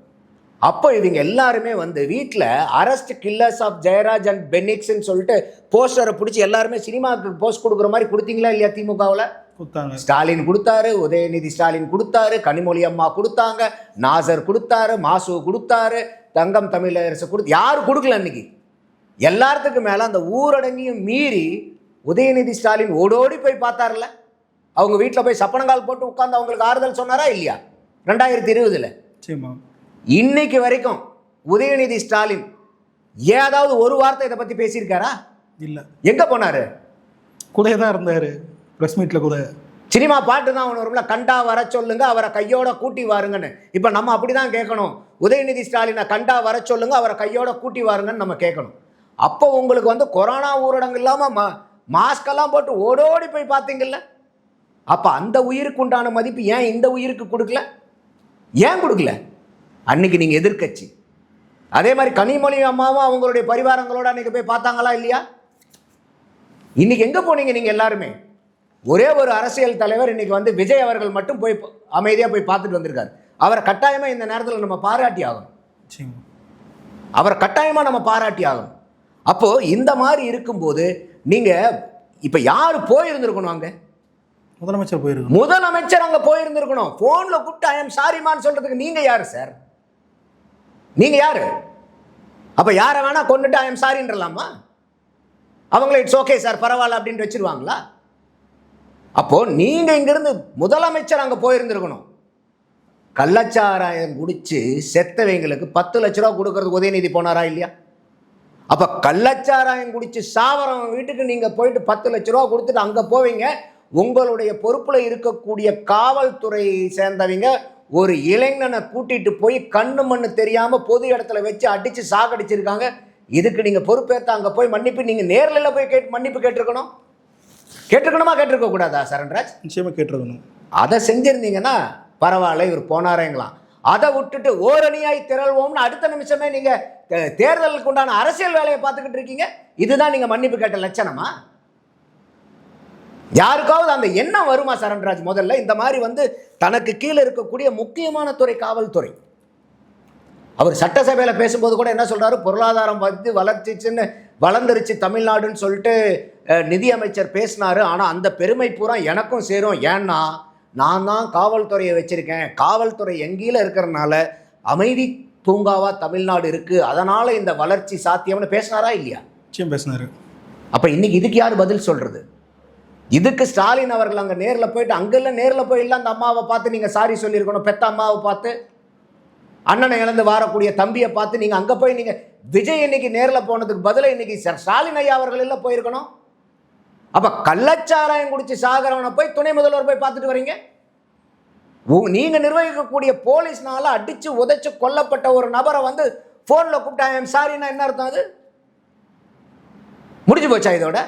அப்போ இவங்க எல்லாருமே வந்து வீட்டில் arrest killers of Jayaraj and பெனிக்ஸ்ன்னு சொல்லிட்டு போஸ்டரை பிடிச்சி எல்லாருமே சினிமாவுக்கு போஸ்ட் கொடுக்குற மாதிரி கொடுத்தீங்களா இல்லையா திமுகவில்?
கொடுத்தாங்க.
ஸ்டாலின் கொடுத்தாரு உதயநிதி ஸ்டாலின் கொடுத்தாரு கனிமொழி அம்மா கொடுத்தாங்க நாசர் கொடுத்தாரு மாசு கொடுத்தாரு தங்கம் தமிழரசு கொடு யார் கொடுக்கல அன்னைக்கு எல்லாத்துக்கும் மேலே அந்த ஊரடங்கையும் மீறி உதயநிதி ஸ்டாலின் ஓடோடி போய் பார்த்தாருல அவங்க வீட்டில் போய் சப்பனங்கால் போட்டு உட்காந்து அவங்களுக்கு ஆறுதல் சொன்னாரா இல்லையா? ரெண்டாயிரத்தி இருபதுல. இன்னைக்கு வரைக்கும் உதயநிதி ஸ்டாலின் ஏதாவது ஒரு வார்த்தை இதை பற்றி பேசியிருக்காரா?
இல்லை.
எங்கே போனாரு?
கூடயே தான் இருந்தார். ப்ரெஸ் மீட்டில் கூட.
சினிமா பாட்டு தான் ஒன்று வரும்ல? கண்டா வர சொல்லுங்க அவரை கையோட கூட்டி வாருங்கன்னு. இப்போ நம்ம அப்படி தான் கேட்கணும். உதயநிதி ஸ்டாலினை கண்டா வர சொல்லுங்க அவரை கையோட கூட்டி வாருங்கன்னு நம்ம கேட்கணும். அப்போ உங்களுக்கு வந்து கொரோனா ஊரடங்கு இல்லாமல் மா மாஸ்கெல்லாம் போட்டு ஓடோடி போய் பார்த்தீங்கல்ல? அப்போ அந்த உயிருக்கு உண்டான மதிப்பு ஏன் இந்த உயிருக்கு கொடுக்கல? ஏன் கொடுக்கல? அன்னைக்கு நீங்கள் எதிர்க்கட்சி. அதே மாதிரி கனிமொழி அம்மாவும் அவங்களுடைய பரிவாரங்களோட அன்னைக்கு போய் பார்த்தாங்களா இல்லையா? இன்னைக்கு எங்கே போனீங்க நீங்கள் எல்லாருமே? ஒரே ஒரு அரசியல் தலைவர் இன்னைக்கு வந்து விஜய் அவர்கள் மட்டும் போய் அமைதியாக போய் பார்த்துட்டு வந்திருக்காரு. அவரை கட்டாயமாக இந்த நேரத்தில் நம்ம பாராட்டி ஆகணும். அவரை கட்டாயமாக நம்ம பாராட்டி ஆகணும். அப்போது இந்த மாதிரி இருக்கும்போது நீங்கள் இப்போ யார் போயிருந்திருக்கணும் அங்கே?
முதலமைச்சர் போயிருக்கணும்.
முதலமைச்சர் அங்கே போயிருந்திருக்கணும். ஃபோனில் கூப்பிட்டு ஐ எம் சாரிமான்னு சொல்கிறதுக்கு நீங்கள் யார் சார் நீங்கள் யார்? அப்போ யாரை வேணால் கொண்டுட்டு ஐ எம் சாரின்றலாமா அவங்கள இட்ஸ் ஓகே சார் பரவாயில்ல அப்படின்னு வச்சிருவாங்களா? அப்போது நீங்கள் இங்கேருந்து முதலமைச்சர் அங்கே போயிருந்திருக்கணும். கள்ளச்சாராயம் குடிச்சு செத்தவங்களுக்கு பத்து லட்ச ரூபா கொடுக்கறதுக்கு உதயநிதி போனாரா இல்லையா? அப்போ கள்ளச்சாராயம் குடிச்சு சாவரம் வீட்டுக்கு நீங்கள் போயிட்டு பத்து லட்ச ரூபா கொடுத்துட்டு அங்கே போவீங்க. உங்களுடைய பொறுப்பில் இருக்கக்கூடிய காவல்துறை சேர்ந்தவங்க ஒரு இளைஞனை கூட்டிட்டு போய் கண்ணு மண்ணு தெரியாமல் பொது இடத்துல வச்சு அடித்து சாகடிச்சிருக்காங்க. இதுக்கு நீங்கள் பொறுப்பேற்று அங்கே போய் மன்னிப்பு நீங்கள் நேரில் போய் கேட்டு மன்னிப்பு கேட்டிருக்கணும்? கேட்டிருக்கணுமா கேட்டிருக்க கூடாதா சரண்ராஜ்?
நிச்சயமாக கேட்டிருக்கணும்.
அதை செஞ்சிருந்தீங்கன்னா பரவாயில்ல இவர் போனாரேங்களாம். அதை விட்டுட்டு ஓரணியாய் திரள்வோம்னு அடுத்த நிமிஷமே நீங்க தே- தேர்தலுக்கு உண்டான அரசியல் வேலையை பார்த்துக்கிட்டு இருக்கீங்க. இதுதான் நீங்கள் மன்னிப்பு கேட்ட லட்சணமா? யாருக்காவது அந்த எண்ணம் வருமா சரண்ராஜ்? முதல்ல இந்த மாதிரி வந்து தனக்கு கீழே இருக்கக்கூடிய முக்கியமான துறை காவல்துறை. அவர் சட்டசபையில் பேசும்போது கூட என்ன சொல்றாரு? பொருளாதாரம் வந்து வளர்ச்சிச்சுன்னு வளர்ந்துருச்சு தமிழ்நாடுன்னு சொல்லிட்டு நிதியமைச்சர் பேசினாரு. ஆனால் அந்த பெருமை பூரா எனக்கும் சேரும். ஏன்னா நான் தான் காவல்துறையை வச்சிருக்கேன். காவல்துறை எங்கேயில இருக்கிறனால அமைதி பூங்காவா தமிழ்நாடு இருக்கு அதனால இந்த வளர்ச்சி சாத்தியம்னு பேசினாரா இல்லையா?
நிச்சயம் பேசினாரு.
அப்ப இன்னைக்கு இதுக்கு யார் பதில் சொல்றது? இதுக்கு ஸ்டாலின் அவர்கள் அங்க நேர்ல போயிட்டு அங்கெல்லாம் நேர்ல போயிடலாம் அந்த அம்மாவை பார்த்து நீங்க சாரி சொல்லியிருக்கணும் பெத்த அம்மாவை பார்த்து. அண்ணனை இழந்து வாரக்கூடிய தம்பியை பார்த்து நீங்க அங்க போய் நீங்க விஜய் இன்னைக்கு நேர்ல போனதுக்கு பதிலா இன்னைக்கு ஸ்டாலின் ஐயா அவர்கள் எல்லாம் போயிருக்கணும். அப்ப கள்ளச்சாராயம் குடிச்சு சாகரவனை போய் துணை முதல்வர் போய் பார்த்துட்டு வரீங்க? உ- நிர்வகிக்கக்கூடிய போலீஸ்னால அடித்து உதைச்சு கொல்லப்பட்ட ஒரு நபரை வந்து போன்ல கூப்பிட்டாங்க சாரின்னா என்ன அர்த்தம் அது? முடிஞ்சு போச்சா இதோட?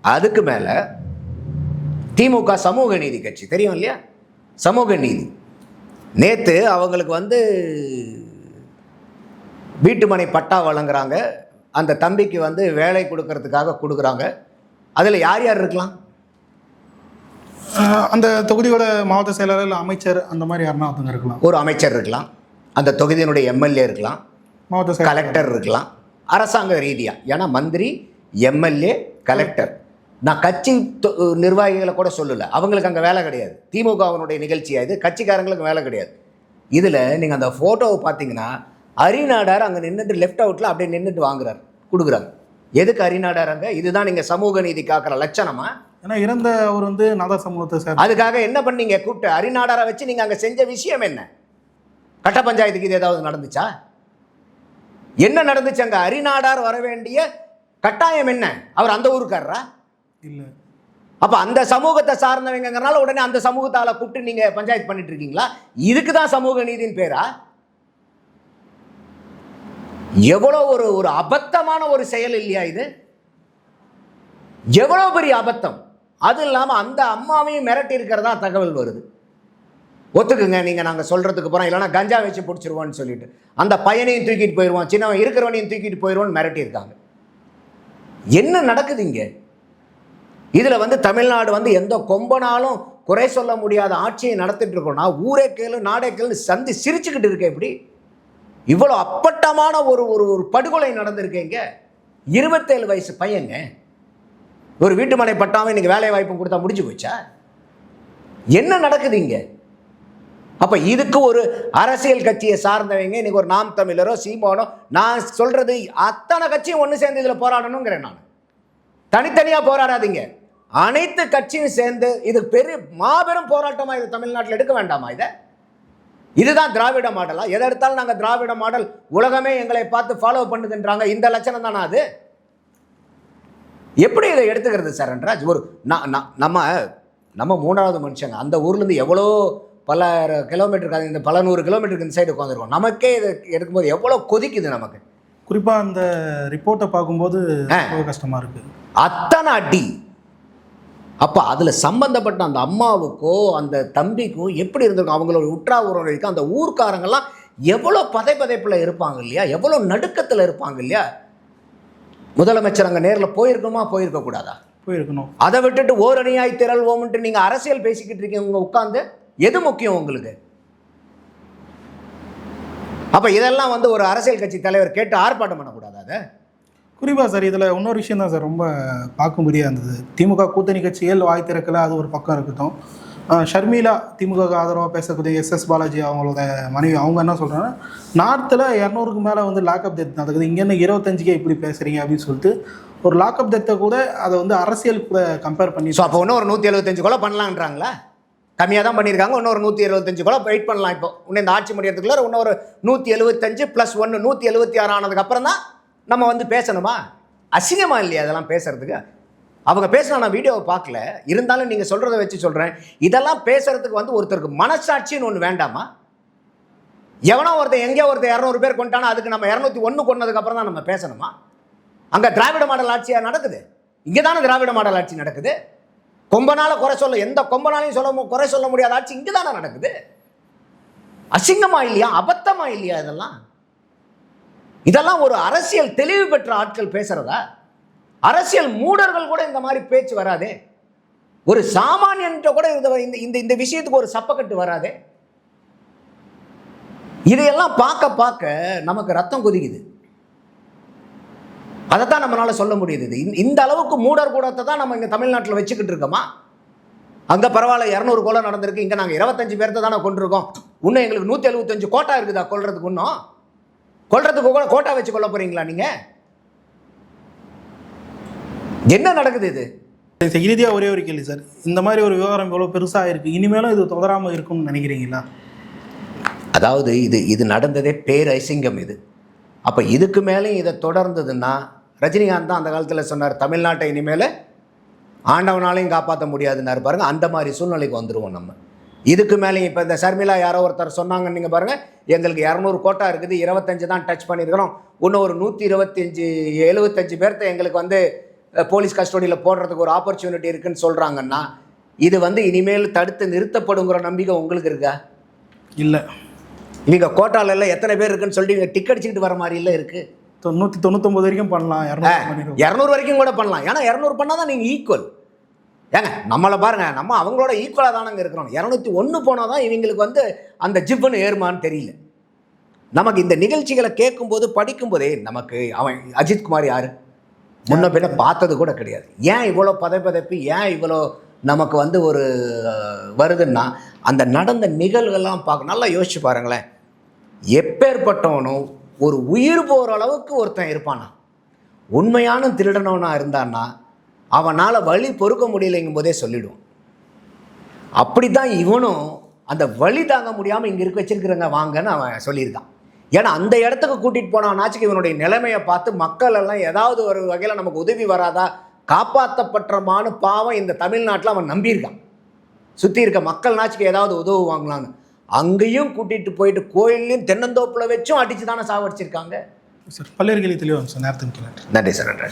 அதுக்கு மேலே திமுக சமூக நீதி கட்சி தெரியும் இல்லையா? சமூக நீதி. நேற்று அவங்களுக்கு வந்து வீட்டுமனை பட்டா வழங்குறாங்க. அந்த தம்பிக்கு வந்து வேலை கொடுக்கறதுக்காக கொடுக்குறாங்க. அதில் யார் யார் இருக்கலாம்?
அந்த தொகுதியோட மாவட்ட செயலாளர் இல்லை அமைச்சர் அந்த மாதிரி யாருன்னா ஒருத்தவங்க இருக்கலாம்.
ஒரு அமைச்சர் இருக்கலாம். அந்த தொகுதியினுடைய எம்எல்ஏ இருக்கலாம்.
மாவட்ட
கலெக்டர் இருக்கலாம். அரசாங்க ரீதியாக ஏன்னா மந்திரி எம்எல்ஏ கலெக்டர். நான் கட்சி நிர்வாகிகளை கூட சொல்லலை. அவங்களுக்கு அங்கே வேலை கிடையாது. திமுகவினுடைய நிகழ்ச்சியா இது? கட்சிக்காரங்களுக்கு வேலை கிடையாது. இதில் நீங்கள் அந்த ஃபோட்டோவை பார்த்தீங்கன்னா அரிநாடார் அங்கே நின்றுட்டு லெஃப்ட் அவுட்டில் அப்படியே நின்றுட்டு வாங்குறாரு. கொடுக்குறாங்க எதுக்கு அரிநாடார் அங்கே? இதுதான் நீங்கள் சமூக நீதி காக்கிற லட்சணமா?
ஏன்னா இறந்த அவர் வந்து நாதா சமூகத்தை சார்
அதுக்காக என்ன பண்ணீங்க? கூப்பிட்டு அரிநாடாரை வச்சு நீங்கள் அங்கே செஞ்ச விஷயம் என்ன? கட்ட பஞ்சாயத்துக்கு இது ஏதாவது நடந்துச்சா? என்ன நடந்துச்சு அங்கே? அரிநாடார் வர வேண்டிய கட்டாயம் என்ன? அவர் அந்த ஊருக்காரரா?
இல்லை.
அப்ப அந்த சமூகத்தை சார்ந்தவங்கங்கறனால உடனே அந்த சமூகத்தால கூப்பிட்டு நீங்க பஞ்சாயத்து பண்ணிட்டு இருக்கீங்களா இதுக்கு தான் சமூக நீதியின் பேரா? எவ்வளவு ஒரு ஒரு அபத்தமான ஒரு செயல் இல்லையா இது? எவ்வளவு பெரிய அபத்தம்? அது இல்லாமல் அந்த அம்மாவையும் மிரட்டி இருக்கிறதா தகவல் வருது. ஒத்துக்குங்க நீங்கள் நாங்கள் சொல்கிறதுக்கு போகிறோம் இல்லைன்னா கஞ்சா வச்சு பிடிச்சிருவோம்னு சொல்லிட்டு. அந்த பையனையும் தூக்கிட்டு போயிடுவோம் சின்னவன் இருக்கிறவனையும் தூக்கிட்டு போயிடுவோன்னு மிரட்டியிருக்காங்க. என்ன நடக்குது இங்கே? இதில் வந்து தமிழ்நாடு வந்து எந்த கொம்பனாலும் குறை சொல்ல முடியாத ஆட்சியை நடத்திட்டு இருக்கோம்னா ஊரே கேளு நாடே கேளு சந்தி சிரிச்சுக்கிட்டு இருக்க இப்படி. இவ்வளோ அப்பட்டமான ஒரு ஒரு ஒரு படுகொலை நடந்திருக்கேங்க இருபத்தேழு வயசு பையங்க. ஒரு வீட்டுமனை பட்டாமல் இன்றைக்கி வேலை வாய்ப்பும் கொடுத்தா முடிஞ்சு போச்சா? என்ன நடக்குது இங்கே? அப்போ இதுக்கு ஒரு அரசியல் கட்சியை சார்ந்தவங்க இன்றைக்கி ஒரு நாம் தமிழரோ சீமானோ நான் சொல்கிறது அத்தனை கட்சியும் ஒன்று சேர்ந்து இதில் போராடணுங்கிறேன் நான். தனித்தனியாக போராடாதீங்க. அனைத்து கட்சியும் சேர்ந்து இது பெரு மாபெரும் போராட்டமாக இது தமிழ்நாட்டில் எடுக்க வேண்டாமா இதை? இதுதான் திராவிட மாடலா? எதை எடுத்தாலும் நாங்கள் திராவிட மாடல் உலகமே எங்களை பார்த்து ஃபாலோ பண்ணுதுன்றாங்க. இந்த லட்சணம் தானா அது? எப்படி இதை எடுத்துக்கிறது சரண்ராஜ் ஒரு நா- நா- நம்ம நம்ம மூணாவது மனுஷங்க அந்த ஊர்லேருந்து எவ்வளோ பல கிலோமீட்டருக்கு இந்த பல நூறு கிலோமீட்டருக்கு இந்த சைடு உட்காந்துருக்கோம் நமக்கே இது எடுக்கும்போது எவ்வளோ கொதிக்குது நமக்கு.
குறிப்பாக அந்த ரிப்போர்ட்டை பார்க்கும்போது ரொம்ப கஷ்டமாக இருக்குது
அத்தனை அடி. அப்போ அதில் சம்பந்தப்பட்ட அந்த அம்மாவுக்கோ அந்த தம்பிக்கோ எப்படி இருந்திருக்கும்? அவங்களோட உற்றா உறவினருக்கு அந்த ஊர்க்காரங்கெல்லாம் எவ்வளோ பதை பதைப்பில் இருப்பாங்க இல்லையா? எவ்வளோ நடுக்கத்தில் இருப்பாங்க இல்லையா? முதலமைச்சர் அங்கே நேரில் போயிருக்கணுமா போயிருக்க கூடாதா?
போயிருக்கணும்.
அதை விட்டுட்டு ஓரணியாய் திரள்வோம்ன்ட்டு நீங்கள் அரசியல் பேசிக்கிட்டு இருக்கீங்க உட்காந்து எது முக்கியம் உங்களுக்கு? அப்போ இதெல்லாம் வந்து ஒரு அரசியல் கட்சி தலைவர் கேட்டு ஆர்ப்பாட்டம் பண்ணக்கூடாதா அதை?
குறிப்பாக சார் இதில் இன்னொரு விஷயம் தான் சார் ரொம்ப பார்க்கும்படியாக இருந்தது. திமுக கூட்டணி கட்சிகள் வாய் திறக்கல அது ஒரு பக்கம் இருக்கட்டும். ஷர்மிளா திமுக ஆதரவாக பேசக்கூடிய எஸ் எஸ் பாலாஜி அவங்களோட மனைவி அவங்க என்ன சொல்கிறாங்கன்னா நார்த்தில் இரநூறுக்கு மேலே வந்து லாக்அப் டெத் நடக்குது. இங்கே என்ன இருபத்தஞ்சுக்கே இப்படி பேசுகிறீங்க அப்படின்னு சொல்லிட்டு ஒரு லாக்அப் டெத்தை கூட அதை வந்து அரசியல் கூட கம்பேர் பண்ணி
ஸோ அப்போ இன்னும் ஒரு நூற்றி எழுபத்தஞ்சு கொலை பண்ணலான்றாங்களா கம்மியாக தான் பண்ணியிருக்காங்க. இன்னொரு நூற்றி எழுபத்தஞ்சு கூட வெயிட் பண்ணலாம் இப்போ. இன்னும் இந்த ஆட்சி முடியறதுக்குள்ள இன்னொரு நூற்றி எழுபத்தஞ்சு ப்ளஸ் ஒன்று நூற்றி எழுபத்தி ஆறு ஆனதுக்கப்புறம் தான் நம்ம வந்து பேசணுமா? அசிங்கமாக இல்லையா அதெல்லாம் பேசுறதுக்கு? அவங்க பேசின நான் வீடியோவை பார்க்கல. இருந்தாலும் நீங்கள் சொல்கிறத வச்சு சொல்கிறேன் இதெல்லாம் பேசுகிறதுக்கு வந்து ஒருத்தருக்கு மனசாட்சின்னு ஒன்று வேண்டாமா? எவனோ ஒருத்தர் எங்கேயோ ஒருத்தர் இரநூறு பேர் கொண்டானா அதுக்கு நம்ம இரநூத்தி ஒன்று கொண்டதுக்கப்புறம் தான் நம்ம பேசணுமா? அங்கே திராவிட மாடல் ஆட்சியாக நடக்குது? இங்கே தானே திராவிட மாடல் ஆட்சி நடக்குது? கொம்பனால குறை சொல்ல எந்த கொம்பனாலையும் சொல்ல மு- குறை சொல்ல முடியாத ஆட்சி இங்கே தானே நடக்குது? அசிங்கமா இல்லையா? அபத்தமா இல்லையா இதெல்லாம்? இதெல்லாம் ஒரு அரசியல் தெளிவு பெற்ற ஆட்கள் பேசுறதா? அரசியல் மூடர்கள் கூட இந்த மாதிரி பேச்சு வராதே. ஒரு சாமானியன்ட்ட கூட இந்த இந்த- இந்த இந்த விஷயத்துக்கு ஒரு சப்பக்கட்டு வராதே. இதையெல்லாம் பார்க்க பார்க்க நமக்கு ரத்தம் கொதிக்குது. அதைத்தான் நம்மளால் சொல்ல முடியுது இந்த- அளவுக்கு மூடர் கூடத்தை தான் நம்ம இங்கே தமிழ்நாட்டில் வச்சுக்கிட்டு இருக்கோமா? அங்கே பரவாயில்ல இரநூறு கொலை நடந்திருக்கு. இங்கே நாங்கள் இருபத்தஞ்சு பேர்த்த தானே கொண்டிருக்கோம் இன்னும் எங்களுக்கு நூற்றி எழுபத்தஞ்சு கோட்டா இருக்குதா கொள்றதுக்கு இன்னும்? கொள்றதுக்கு கூட கோட்டா வச்சு கொல்ல போகிறீங்களா நீங்கள் என்ன நடக்குது இது?
இறுதியாக ஒரே ஒரு கேள்வி சார். இந்த மாதிரி ஒரு விவகாரம் இவ்வளோ பெருசாக இருக்குது இனிமேலும் இது தொடராமல் இருக்கும்னு நினைக்கிறீங்களா?
அதாவது இது இது நடந்ததே பேரசிங்கம் இது. அப்போ இதுக்கு மேலேயும் இதை தொடர்ந்ததுன்னா ரஜினிகாந்த் தான் அந்த காலத்தில் சொன்னார் தமிழ்நாட்டை இனிமேல் ஆண்டவனாலையும் காப்பாற்ற முடியாதுன்னாரு பாருங்க. அந்த மாதிரி சூழ்நிலைக்கு வந்துருவோம் நம்ம. இதுக்கு மேலேயும் இப்போ இந்த சர்மிளா யாரோ ஒருத்தர் சொன்னாங்கன்னு நீங்கள் பாருங்கள் எங்களுக்கு இரநூறு கோட்டா இருக்குது. இருபத்தஞ்சு தான் டச் பண்ணியிருக்கிறோம். இன்னும் ஒரு நூற்றி இருபத்தஞ்சி எழுபத்தஞ்சு பேர்த்த எங்களுக்கு வந்து போலீஸ் கஸ்டடியில் போடுறதுக்கு ஒரு ஆப்பர்ச்சுனிட்டி இருக்குன்னு சொல்கிறாங்கன்னா இது வந்து இனிமேல் தடுத்து நிறுத்தப்படுங்கிற நம்பிக்கை உங்களுக்கு இருக்கா?
இல்லை.
இவங்க கோட்டால எல்லாம் எத்தனை பேர் இருக்குன்னு சொல்லிட்டு இவங்க டிக் அடிச்சுக்கிட்டு வர மாதிரி இல்லை இருக்கு.
தொண்ணூற்றி தொண்ணூத்தொம்பது வரைக்கும் பண்ணலாம். இரநூறு
வரைக்கும் கூட பண்ணலாம். ஏன்னா இரநூறு பண்ணால் தான் நீங்கள் ஈக்குவல் ஏங்க நம்மளை பாருங்க நம்ம அவங்களோட ஈக்குவலாக தானங்க இருக்கிறோம். இரநூத்தி ஒன்று போனால் தான் இவங்களுக்கு வந்து அந்த ஜிப்புன்னு ஏறுமான்னு தெரியல. நமக்கு இந்த நிகழ்ச்சிகளை கேட்கும்போது படிக்கும்போதே நமக்கு அவன் அஜித்குமார் யார்? முன்ன பின்ன பார்த்தது கூட கிடையாது. ஏன் இவ்வளோ பதைப்பதைப்பு ஏன் இவ்வளோ நமக்கு வந்து ஒரு வருதுன்னா அந்த நடந்த நிகழ்வுகள்லாம் பார்க்க நல்லா யோசிச்சு பாருங்களேன். எப்பேற்பட்டவனும் ஒரு உயிர் போகிற அளவுக்கு ஒருத்தன் இருப்பானா? உண்மையான திருடனவனாக இருந்தான்னா அவனால் வழி பொறுக்க முடியலைங்கும் போதே சொல்லிடுவோம் அப்படி தான் இவனும் அந்த வழி தாங்க முடியாமல் இங்கே இருக்க வச்சிருக்கிறங்க வாங்கன்னு அவன் சொல்லியிருக்கான். ஏன்னா அந்த இடத்துக்கு கூட்டிகிட்டு போனானாச்சுக்கு இவனுடைய நிலைமையை பார்த்து மக்கள் எல்லாம் ஏதாவது ஒரு வகையில் நமக்கு உதவி வராதா? காப்பாற்றப்பட்டமான பாவம் இந்த தமிழ்நாட்டில் அவன் நம்பியிருக்கான். சுற்றி இருக்க மக்கள் நாச்சுக்கு ஏதாவது உதவுவாங்களான்னு அங்கேயும் கூட்டிகிட்டு போயிட்டு கோயில்லையும் தென்னந்தோப்பில் வச்சும் அடித்து தானே சாவடிச்சிருக்காங்க.
சார் பல்வேறு கேள்வி சார். நேரத்துக்கு
நன்றி சார் நன்றி.